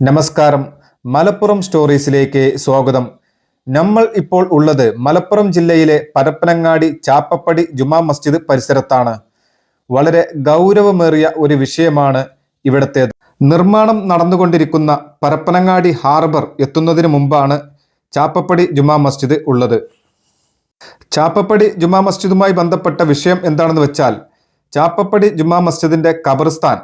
നമസ്കാരം. മലപ്പുറം സ്റ്റോറീസിലേക്ക് സ്വാഗതം. നമ്മൾ ഇപ്പോൾ ഉള്ളത് മലപ്പുറം ജില്ലയിലെ പരപ്പനങ്ങാടി ചാപ്പപ്പടി ജുമാ മസ്ജിദ് പരിസരത്താണ്. വളരെ ഗൗരവമേറിയ ഒരു വിഷയമാണ് ഇവിടത്തേത്. നിർമ്മാണം നടന്നുകൊണ്ടിരിക്കുന്ന പരപ്പനങ്ങാടി ഹാർബർ എത്തുന്നതിന് മുമ്പാണ് ചാപ്പപ്പടി ജുമാ മസ്ജിദ് ഉള്ളത്. ചാപ്പപ്പടി ജുമാ മസ്ജിദുമായി ബന്ധപ്പെട്ട വിഷയം എന്താണെന്ന് വെച്ചാൽ ചാപ്പപ്പടി ജുമാ മസ്ജിദിന്റെ ഖബർസ്ഥാൻ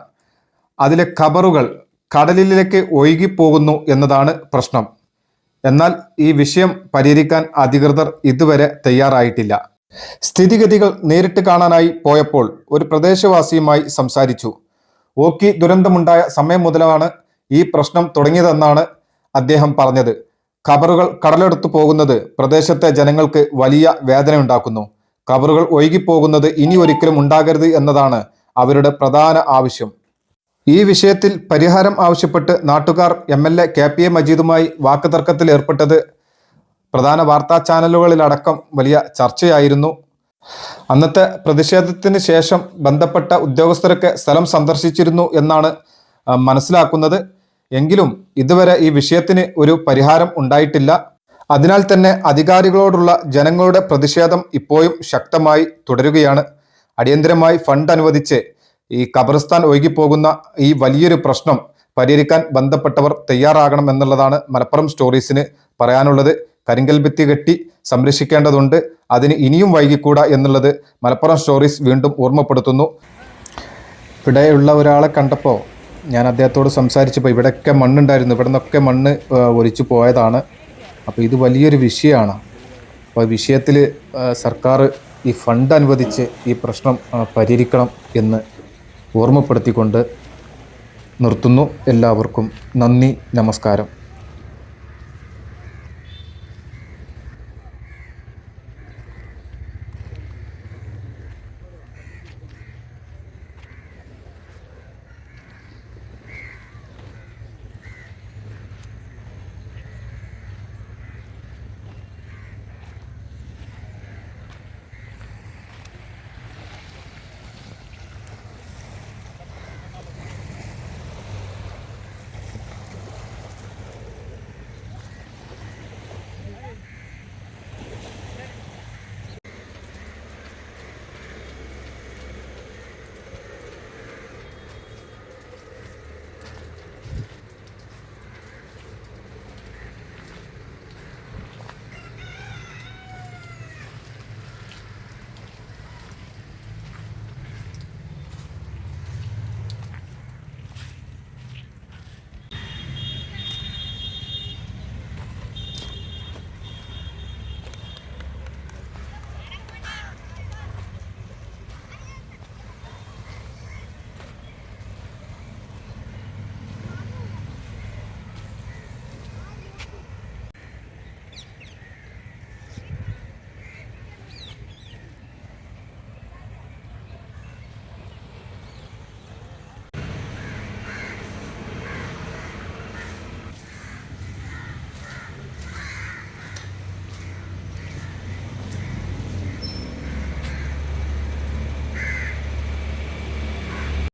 അതിലെ ഖബറുകൾ കടലിലേക്ക് ഒഴുകിപ്പോകുന്നു എന്നതാണ് പ്രശ്നം. എന്നാൽ ഈ വിഷയം പരിഹരിക്കാൻ അധികൃതർ ഇതുവരെ തയ്യാറായിട്ടില്ല. സ്ഥിതിഗതികൾ നേരിട്ട് കാണാനായി പോയപ്പോൾ ഒരു പ്രദേശവാസിയുമായി സംസാരിച്ചു. ഓക്കി ദുരന്തമുണ്ടായ സമയം മുതലാണ് ഈ പ്രശ്നം തുടങ്ങിയതെന്നാണ് അദ്ദേഹം പറഞ്ഞത്. ഖബറുകൾ കടലെടുത്തു പോകുന്നത് പ്രദേശത്തെ ജനങ്ങൾക്ക് വലിയ വേദന ഉണ്ടാക്കുന്നു ഖബറുകൾ ഒഴുകിപ്പോകുന്നത് ഇനി ഒരിക്കലും ഉണ്ടാകരുത് എന്നതാണ് അവരുടെ പ്രധാന ആവശ്യം. ഈ വിഷയത്തിൽ പരിഹാരം ആവശ്യപ്പെട്ട് നാട്ടുകാർ M L A K P A മജീദുമായി വാക്കുതർക്കത്തിൽ ഏർപ്പെട്ടത് പ്രധാന വാർത്താ ചാനലുകളിലടക്കം വലിയ ചർച്ചയായിരുന്നു. അന്നത്തെ പ്രതിഷേധത്തിന് ശേഷം ബന്ധപ്പെട്ട ഉദ്യോഗസ്ഥരൊക്കെ സ്ഥലം സന്ദർശിച്ചിരുന്നു എന്നാണ് മനസ്സിലാക്കുന്നത്. എങ്കിലും ഇതുവരെ ഈ വിഷയത്തിന് ഒരു പരിഹാരം ഉണ്ടായിട്ടില്ല. അതിനാൽ തന്നെ അധികാരികളോടുള്ള ജനങ്ങളുടെ പ്രതിഷേധം ഇപ്പോഴും ശക്തമായി തുടരുകയാണ്. അടിയന്തരമായി ഫണ്ട് അനുവദിച്ച് ഈ ഖബർസ്ഥാൻ ഒഴുകിപ്പോകുന്ന ഈ വലിയൊരു പ്രശ്നം പരിഹരിക്കാൻ ബന്ധപ്പെട്ടവർ തയ്യാറാകണം എന്നുള്ളതാണ് മലപ്പുറം സ്റ്റോറീസിന് പറയാനുള്ളത്. കരിങ്കൽ ഭിത്തി കെട്ടി സംരക്ഷിക്കേണ്ടതുണ്ട്. അതിന് ഇനിയും വൈകിക്കൂടാ എന്നുള്ളത് മലപ്പുറം സ്റ്റോറീസ് വീണ്ടും ഓർമ്മപ്പെടുത്തുന്നു. ഇവിടെയുള്ള ഒരാളെ കണ്ടപ്പോൾ ഞാൻ അദ്ദേഹത്തോട് സംസാരിച്ചപ്പോൾ ഇവിടെയൊക്കെ മണ്ണുണ്ടായിരുന്നു. ഇവിടെ നിന്നൊക്കെ മണ്ണ് ഒലിച്ചു പോയതാണ്. അപ്പോൾ ഇത് വലിയൊരു വിഷയമാണ്. അപ്പോൾ വിഷയത്തിൽ സർക്കാർ ഈ ഫണ്ട് അനുവദിച്ച് ഈ പ്രശ്നം പരിഹരിക്കണം എന്ന് ഓർമ്മപ്പെടുത്തിക്കൊണ്ട് നിർത്തുന്നു. എല്ലാവർക്കും നന്ദി നമസ്കാരം.